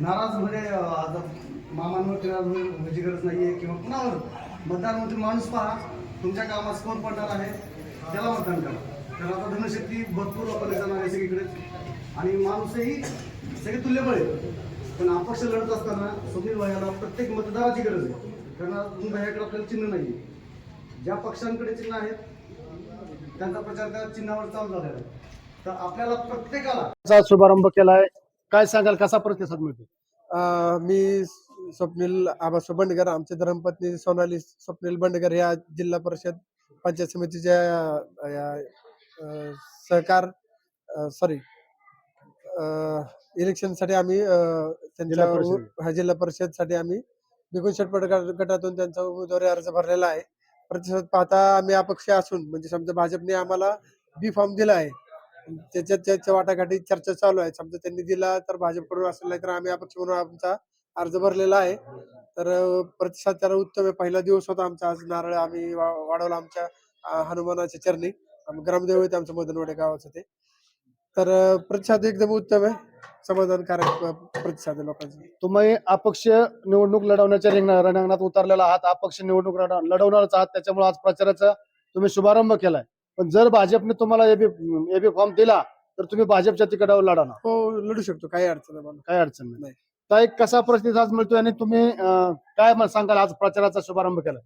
नाराज म्हणजे आता मामांवरती नाराज होईल- व्हायची म्हणजे म्हणजे गरज आहे किंवा कुणावर. मतदारामध्ये माणूस पहा तुमच्या कामात स्कोर पडणार आहे त्याला मतदान करा. तर आता धनशक्ती भरपूर वापरली जाणार आहे सगळीकडे. आणि माणूसही सगळे तुल्यबळ आहे पण अपक्ष लढत असताना सुनील भाईला प्रत्येक मतदाराची गरज आहे. कारण अजून भाईकडे आपल्याला चिन्ह नाही ज्या पक्षांकडे चिन्ह आहेत त्यांचा प्रचार त्या चिन्हावर चालू झालेला आहे. तर आपल्याला प्रत्येकाला शुभारंभ केला आहे काय सांगाल कसा प्रतिसाद मिळतो अ, मी स्वप्नील आबासो बंडगर आमचे धर्मपत्नी सोनाली स्वप्नील बंडगर या जिल्हा परिषद पंचायत समितीच्या अ, या, अ, सहकार सॉरी इलेक्शनसाठी आम्ही अ, त्यांच्या जिल्हा परिषद. उ- हा, जिल्हा परिषदसाठी आम्ही बिगुन शेटपट गट- गटातून त्यांचा उमेदवारी अर्ज भरलेला आहे प्रतिसाद पाहता आम्ही अपक्ष असून म्हणजे समजा भाजपने आम्हाला बी फॉर्म दिला आहे त्याच्यात त्याच्या वाटाघाटी चर्चा चालू आहे. समजा त्यांनी दिला तर भाजपकडून असेल नाही तर आम्ही अपक्ष म्हणून आमचा अर्ज भरलेला आहे. तर प्रतिसाद त्याला उत्तम आहे. पहिला दिवस होता आमचा. आज नारळ आम्ही वाढवला आमच्या हनुमानाच्या चरणी. ग्रामदेव होते आमचं मदनवाडे गावाचं ते. तर प्रतिसाद एकदम उत्तम आहे. समाधानकारक प्रतिसाद आहे लोकांचा. तुम्ही अपक्ष निवडणूक लढवण्याच्या रिंगणा रणांगणात उतरलेला आहात. अपक्ष निवडणूक लढवणारच आहात. त्याच्यामुळे आज प्रचाराचा तुम्ही शुभारंभ केलाय. पण जर भाजपने तुम्हाला एबी एबी फॉर्म दिला तर तुम्ही भाजपच्या तिकिटावर लढा ना. हो लढू शकतो. काही अडचण आहे मला. काही अडचण नाही. नाही. तर एक कसा प्रतिसाद मिळतोय आणि तुम्ही अं, काय मला सांगाल आज प्रचाराचा शुभारंभ केला?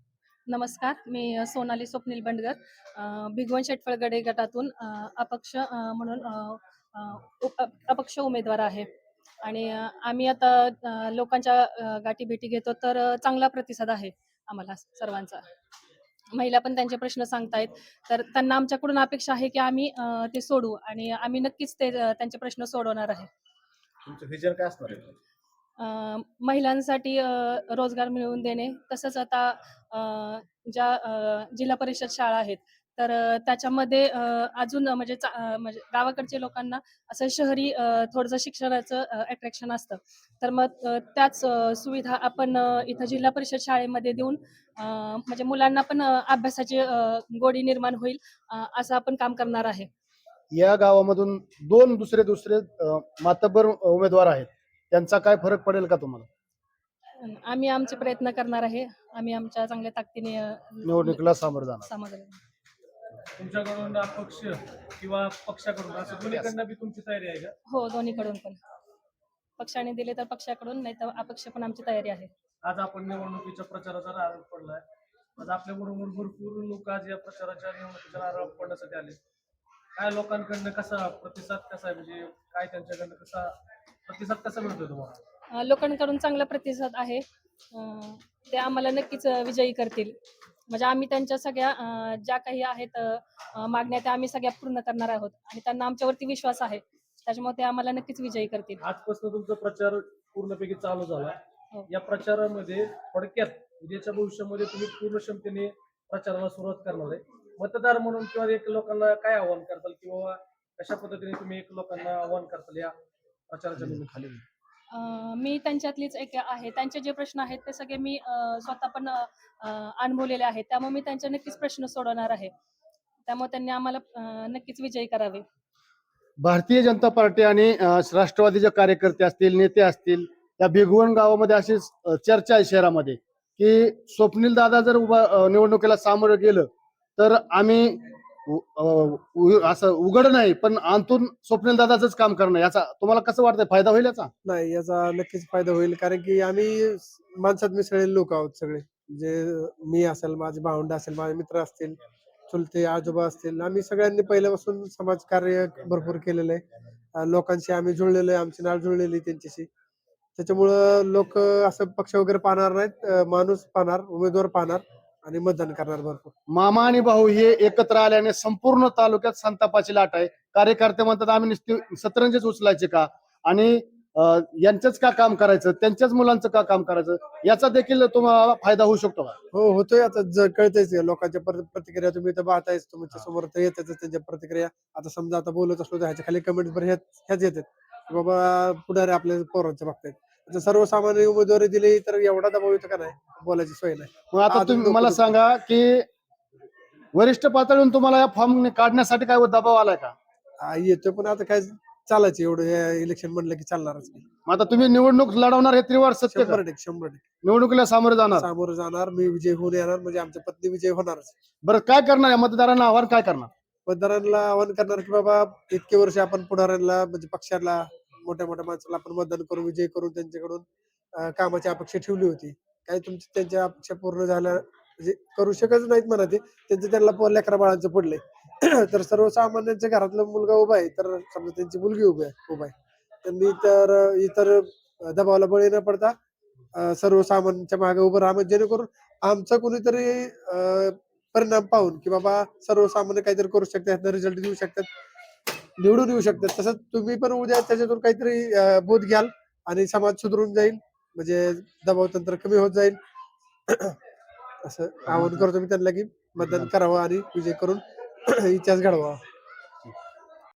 नमस्कार. मी अ, सोनाली स्वप्नील बंडगर अ, भिगवण शेटफळ गडे गटातून अ, अपक्ष अ, म्हणून अ, अ, उप- अप- अपक्ष उमेदवार आहे. आणि अ, आम्ही आता अ, लोकांच्या अ, गाठीभेटी घेतो तर अ, चांगला प्रतिसाद आहे आम्हाला सर्वांचा. महिला पण त्यांचे प्रश्न सांगतायत. तर त्यांना आमच्याकडून अपेक्षा आहे की आम्ही ते सोडू आणि आम्ही नक्कीच ते त्यांचे प्रश्न सोडवणार आहे. तुमचं विजन काय असणार आहे? महिलांसाठी रोजगार मिळवून देणे. तसंच आता ज्या जिल्हा परिषद शाळा आहेत तर त्याच्यामध्ये अजून म्हणजे म्हणजे गावाकडच्या लोकांना असं शहरी थोडंसं शिक्षणाचं अट्रॅक्शन असतं. तर मग त्याच सुविधा आपण इथं जिल्हा परिषद शाळेमध्ये देऊन म्हणजे मुलांना पण अभ्यासाची गोडी निर्माण होईल असं आपण काम करणार आहे. या गावामधून दोन दुसरे दुसरे अं, मातब्बर उमेदवार आहेत. त्यांचा काय फरक पडेल का तुम्हाला? आम्ही आमचे प्रयत्न करणार आहे. आम्ही आमच्या चांगल्या ताकदीने निवडणुकीला सामोरं जाणार. तुमच्याकडून अपक्ष किंवा पक्षाकडून असं दोन्हीकडनं बी तुमची तयारी आहे का? हो दोन्हीकडून पण. पक्षाने दिले तर पक्षाकडून नाही तर अपक्ष पण आमची तयारी आहे. आज आपण निवडणुकीच्या प्रचाराचा नारळ पडलाय. आज आपल्या बरोबर भरपूर लोक आज या प्रचाराच्या निवडणुकीच्या नारळ पडण्यासाठी आले. काय लोकांकडनं कसा प्रतिसाद कसा आहे? म्हणजे काय त्यांच्याकडनं कसा प्रतिसाद कसा मिळतोय तुम्हाला? अं, लोकांकडून चांगला प्रतिसाद आहे. अं, ते आम्हाला नक्कीच अं, विजयी करतील. म्हणजे आम्ही त्यांच्या सगळ्या ज्या काही आहेत मागण्या त्या आम्ही सगळ्या पूर्ण करणार आहोत. आणि त्यांना आमच्यावरती विश्वास आहे. त्याच्यामुळे ते आम्हाला नक्कीच विजयी करतील. आजपासून तुमचा प्रचार पूर्णपैकी चालू झाला. हो. या प्रचारामध्ये थोडक्यात उद्याच्या भविष्यामध्ये तुम्ही पूर्ण क्षमतेने प्रचाराला सुरुवात करणार आहे. मतदार म्हणून किंवा एक लोकांना काय आव्हान करताल? किंवा कशा पद्धतीने तुम्ही एक लोकांना आव्हान करताल या प्रचाराच्या अं, मी त्यांच्यातलीच एक आहे. त्यांचे जे प्रश्न आहेत ते सगळे मी स्वतः पण अनुभवलेले आहेत. त्यामुळे मी त्यांचे नक्कीच प्रश्न सोडवणार आहे. त्यामुळे त्यांनी आम्हाला नक्कीच विजयी करावे. भारतीय जनता पार्टी आणि राष्ट्रवादीचे कार्यकर्ते असतील नेते असतील या भिगवण गावामध्ये अशी चर्चा आहे शहरामध्ये की स्वप्नील दादा जर उभा निवडणुकीला सामोरं गेलं तर आम्ही असं उघड नाही पण आंतून स्वप्नील दादाच काम करणं याचा तुम्हाला कसं वाटतंय? फायदा होईल याचा? नाही याचा नक्कीच फायदा होईल कारण की आम्ही माणसात मिसळलेले लोक आहोत सगळे. जे मी असेल माझे भावंड असेल माझे मित्र असतील चुलते आजोबा असतील आम्ही सगळ्यांनी पहिल्यापासून समाजकार्य भरपूर केलेलं आहे. लोकांशी आम्ही जुळलेलो आहे आमची नाळ जुळलेली आहे त्यांच्याशी. त्याच्यामुळं लोक असं पक्ष वगैरे पाहणार नाहीत माणूस पाहणार उमेदवार पाहणार. आणि मतदान करणार भरपूर. मामा आणि भाऊ हे एकत्र आल्याने संपूर्ण तालुक्यात संतापाची लाट आहे. कार्यकर्ते म्हणतात आम्ही नुसती सतरंजीच उचलायचे का? आणि अं, यांचंच का काम करायचं? त्यांच्याच मुलांचं का काम करायचं? याचा देखील तुम्हाला फायदा होऊ शकतो का? हो होतोय. आता कळतंयच. लोकांच्या पर- प्रतिक्रिया तुम्ही तर पाहतायच तुमच्यासमोर तर येतच त्यांच्या प्रतिक्रिया. आता समजा आता बोलत असलो तर ह्याच्या खाली कमेंट ह्याच येतात. बाबा पुढारी आपल्या पोरांच्या बाबतीत आता सर्वसामान्य उमेदवारी दिली तर एवढा दबाव येतो का नाही? बोलायची सोय नाही. मग आता तुम्ही मला. सांगा की वरिष्ठ पातळीवरून तुम्हाला या फॉर्म काढण्यासाठी काय दबाव आलाय का? आ, येतोय पण आता काय चालायचं? एवढं इलेक्शन म्हणलं की चालणारच नाही मग आता तुम्ही निवडणूक लढवणार हे त्रिवार सत्य का? शंभर टक्के शंभर टक्के. निवडणुकीला सामोरे जाणार. सामोरं जाणार मी विजय होऊन येणार म्हणजे आमच्या पत्नी विजय होणारच. बरं काय करणार या मतदारांना? आव्हान काय करणार? मतदारांना आवाहन करणार की बाबा इतके वर्ष आपण पुढाऱ्यांना म्हणजे पक्षाला मोठ्या मोठ्या माणसाला आपण मतदान करून विजय करून त्यांच्याकडून कामाची अपेक्षा ठेवली होती. काय तुमची त्यांच्या अपेक्षा पूर्ण झाल्या म्हणजे करू शकत नाहीत म्हणा ते. त्यांचं त्यांना लेकरा बाळांचं पडलंय. तर सर्वसामान्यांच्या घरातला मुलगा उभा आहे तर समजा त्यांची मुलगी उभी आहे उभा आहे. त्यांनी तर इतर दबावाला बळी न पडता सर्वसामान्यांच्या मागे उभं राहा जेणेकरून आमचा कोणीतरी परिणाम पाहून की बाबा सर्वसामान्य काहीतरी करू शकतात रिझल्ट देऊ शकतात. निवडून येऊ शकतात. तसंच तुम्ही पण उद्या त्याच्यातून काहीतरी बोध घ्याल आणि समाज सुधरून जाईल. म्हणजे दबाव तंत्र कमी होत जाईल. असं आवाहन करतो मी त्यांना की मतदान करावं आणि विजय करून इतिहास घडवा